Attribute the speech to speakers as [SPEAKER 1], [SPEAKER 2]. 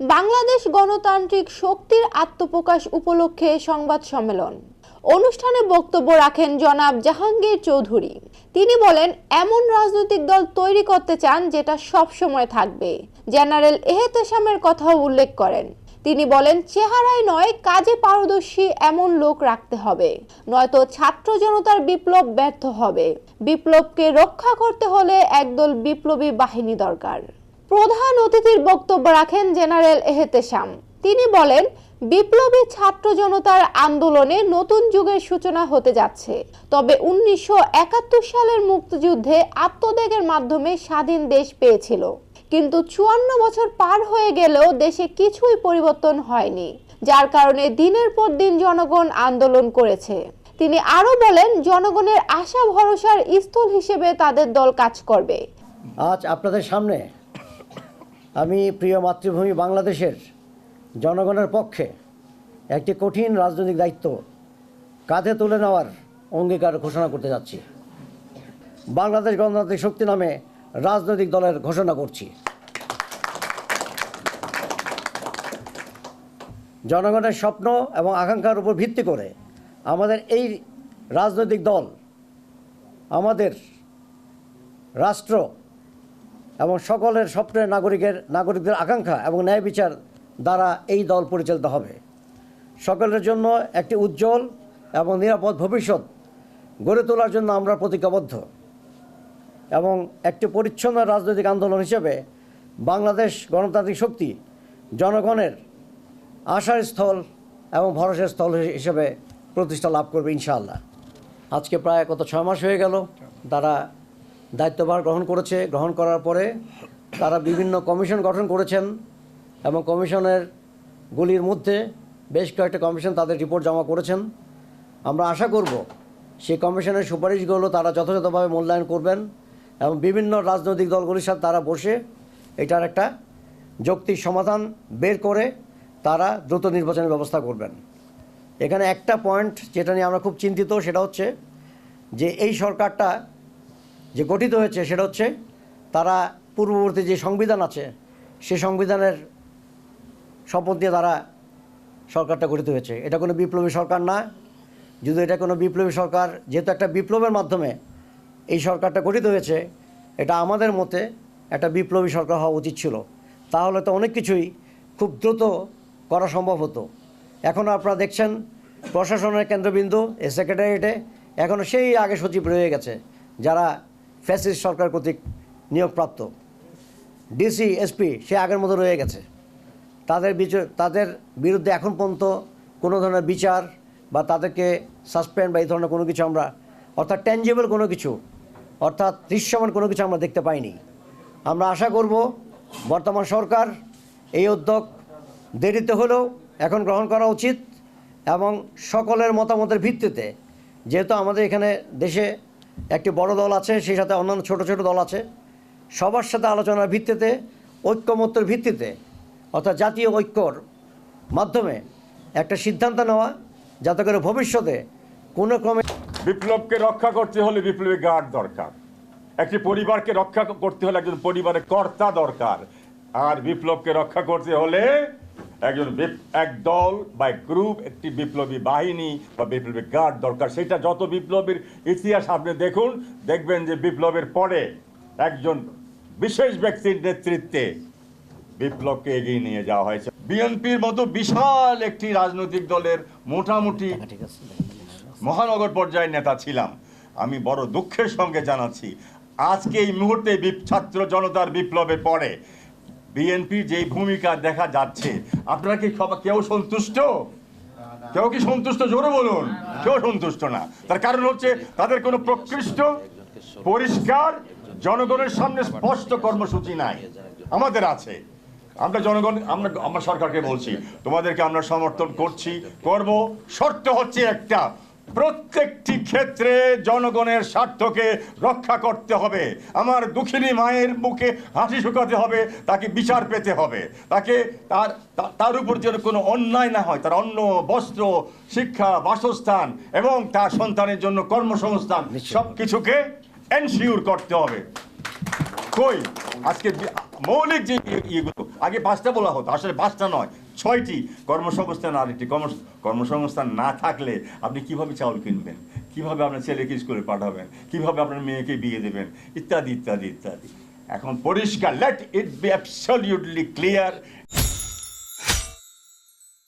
[SPEAKER 1] বাংলাদেশ গণতান্ত্রিক শক্তির আত্মপ্রকাশ উপলক্ষে সংবাদ সম্মেলন। অনুষ্ঠানে বক্তব্য রাখেন জনাব জাহাঙ্গীর চৌধুরী। তিনি বলেন, এমন রাজনৈতিক দল তৈরি করতে চান যেটা সব সময় থাকবে। জেনারেল এহেতেশামের কথাও উল্লেখ করেন। তিনি বলেন, চেহারায় নয়, কাজে পারদর্শী এমন লোক রাখতে হবে। নয়তো ছাত্র জনতার বিপ্লব ব্যর্থ হবে। বিপ্লবকে রক্ষা করতে হলে একদল বিপ্লবী বাহিনী দরকার। প্রধান অতিথির বক্তব্য রাখেন জেনারেল এহেতেশাম তিনি বলেন, বিপ্লবী ছাত্র জনতার আন্দোলনে নতুন যুগের সূচনা হতে যাচ্ছে। তবে উনিশশো একাত্তর সালের মুক্তিযুদ্ধে আত্মত্যাগের মাধ্যমে স্বাধীন দেশ পেয়েছিল। কিন্তু চুয়ান্ন বছর পার হয়ে গেলেও দেশে কিছুই পরিবর্তন হয়নি, যার কারণে দিনের পর দিন জনগণ আন্দোলন করেছে। তিনি আরও বলেন, জনগণের আশা ভরসার স্থল হিসেবে তাদের দল কাজ করবে।
[SPEAKER 2] আজ আপনাদের সামনে আমি প্রিয় মাতৃভূমি বাংলাদেশের জনগণের পক্ষে একটি কঠিন রাজনৈতিক দায়িত্ব কাঁধে তুলে নেওয়ার অঙ্গীকার ঘোষণা করতে যাচ্ছি। বাংলাদেশ গণতান্ত্রিক শক্তি নামে রাজনৈতিক দলের ঘোষণা করছি। জনগণের স্বপ্ন এবং আকাঙ্ক্ষার উপর ভিত্তি করে আমাদের এই রাজনৈতিক দল, আমাদের রাষ্ট্র এবং সকলের স্বপ্নের নাগরিকের, নাগরিকদের আকাঙ্ক্ষা এবং ন্যায় বিচার দ্বারা এই দল পরিচালিত হবে। সকলের জন্য একটি উজ্জ্বল এবং নিরাপদ ভবিষ্যৎ গড়ে তোলার জন্য আমরা প্রতিজ্ঞাবদ্ধ। এবং একটি পরিচ্ছন্ন রাজনৈতিক আন্দোলন হিসেবে বাংলাদেশ গণতান্ত্রিক শক্তি জনগণের আশার স্থল এবং ভরসার স্থল হিসেবে প্রতিষ্ঠা লাভ করবে ইনশাআল্লাহ। আজকে প্রায় কত ছয় মাস হয়ে গেল, তারা দায়িত্বভার গ্রহণ করেছে। গ্রহণ করার পরে তারা বিভিন্ন কমিশন গঠন করেছেন এবং কমিশনের গুলির মধ্যে বেশ কয়েকটা কমিশন তাদের রিপোর্ট জমা করেছেন। আমরা আশা করব সেই কমিশনের সুপারিশগুলো তারা যথাযথভাবে মূল্যায়ন করবেন এবং বিভিন্ন রাজনৈতিক দলগুলির সাথে তারা বসে এটার একটা যৌক্তিক সমাধান বের করে তারা দ্রুত নির্বাচনের ব্যবস্থা করবেন। এখানে একটা পয়েন্ট যেটা নিয়ে আমরা খুব চিন্তিত সেটা হচ্ছে যে এই সরকারটা যে গঠিত হয়েছে সেটা হচ্ছে তারা পূর্ববর্তী যে সংবিধান আছে, সে সংবিধানের শপথ দিয়ে তারা সরকারটা গঠিত হয়েছে। এটা কোনো বিপ্লবী সরকার না। যদি এটা কোনো বিপ্লবী সরকার, যেহেতু একটা বিপ্লবের মাধ্যমে এই সরকারটা গঠিত হয়েছে, এটা আমাদের মতে একটা বিপ্লবী সরকার হওয়া উচিত ছিল। তাহলে তো অনেক কিছুই খুব দ্রুত করা সম্ভব হতো। এখন আপনারা দেখছেন, প্রশাসনের কেন্দ্রবিন্দু এই সেক্রেটারিয়েটে এখনও সেই আগে সচিব রয়ে গেছে, যারা ফ্যাসিস্ট সরকার কর্তৃক নিয়োগপ্রাপ্ত। ডিসি, এসপি, সে আগের মতো রয়ে গেছে। তাদের বিচার, তাদের বিরুদ্ধে এখন পর্যন্ত কোনো ধরনের বিচার বা তাদেরকে সাসপেন্ড বা এই ধরনের কোনো কিছু আমরা, অর্থাৎ ট্যাঞ্জেবল কোনো কিছু, অর্থাৎ দৃশ্যমান কোনো কিছু আমরা দেখতে পাইনি। আমরা আশা করব বর্তমান সরকার এই উদ্যোগ দেরিতে হলেও এখন গ্রহণ করা উচিত এবং সকলের মতামতের ভিত্তিতে, যেহেতু আমাদের এখানে দেশে একটি বড় দল আছে, সেই সাথে অন্যান্য ছোট ছোট দল আছে। সবার সাথে আলোচনার ভিত্তিতে, ঐক্যমত্যের ভিত্তিতে, অর্থাৎ জাতীয় ঐক্যর মাধ্যমে একটা সিদ্ধান্ত নেওয়া, যাতে করে ভবিষ্যতে কোনো ক্রমে
[SPEAKER 3] বিপ্লবকে রক্ষা করতে হলে বিপ্লবী গার্ড দরকার। একটি পরিবারকে রক্ষা করতে হলে একজন পরিবারের কর্তা দরকার। আর বিপ্লবকে রক্ষা করতে হলে একজন বিপ- এক দল বা এক গ্রুপ একটি বিপ্লবী বাহিনী বা বিপ্লবী গার্ড দরকার। সেটা যত বিপ্লবীর ইতিহাস আপনি দেখুন দেখবেন যে বিপ্লবের পরে একজন বিশেষ ব্যক্তির নেতৃত্বে বিপ্লবকে এগিয়ে নিয়ে যাওয়া হয়েছে। বিএনপির মতো বিশাল একটি রাজনৈতিক দলের মোটামুটি মহানগর পর্যায়ের নেতা ছিলাম। আমি বড় দুঃখের সঙ্গে জানাচ্ছি আজকে এই মুহূর্তে ছাত্র জনতার বিপ্লবে পরে বিএনপির যেই ভূমিকা দেখা যাচ্ছে, আপনারা কি কেউ সন্তুষ্ট? কেউ কি সন্তুষ্ট? জোরে বলুন। কেউ সন্তুষ্ট না। তার কারণ হচ্ছে তাদের কোনো প্রকৃষ্ট, পরিষ্কার, জনগণের সামনে স্পষ্ট কর্মসূচি নাই। আমাদের আছে। আমরা জনগণ, আমরা আমরা সরকারকে বলছি, তোমাদেরকে আমরা সমর্থন করছি, করব। শর্ত হচ্ছে একটা প্রত্যেকটি ক্ষেত্রে জনগণের স্বার্থকে রক্ষা করতে হবে। আমার দুঃখিনী মায়ের মুখে হাসি শুকাতে হবে তাকে বিচার পেতে হবে। তাকে তার তার উপর যেন কোনো অন্যায় না হয় তার অন্ন বস্ত্র শিক্ষা বাসস্থান এবং তার সন্তানের জন্য কর্মসংস্থান সব কিছুকে এনশিওর করতে হবে। কই? আজকে মৌলিক যে ইয়ে- ইয়েগুলো আগে পাঁচটা বলা হতো আসলে পাঁচটা নয়। ছয়টি কর্মসংস্থান আর একটি কর্ম কর্মসংস্থান না থাকলে আপনি কীভাবে চাউল কিনবেন? কীভাবে আপনার ছেলেকে স্কুলে পাঠাবেন? কীভাবে আপনার মেয়েকে বিয়ে দেবেন? ইত্যাদি ইত্যাদি ইত্যাদি। এখন পরিষ্কার let it be absolutely clear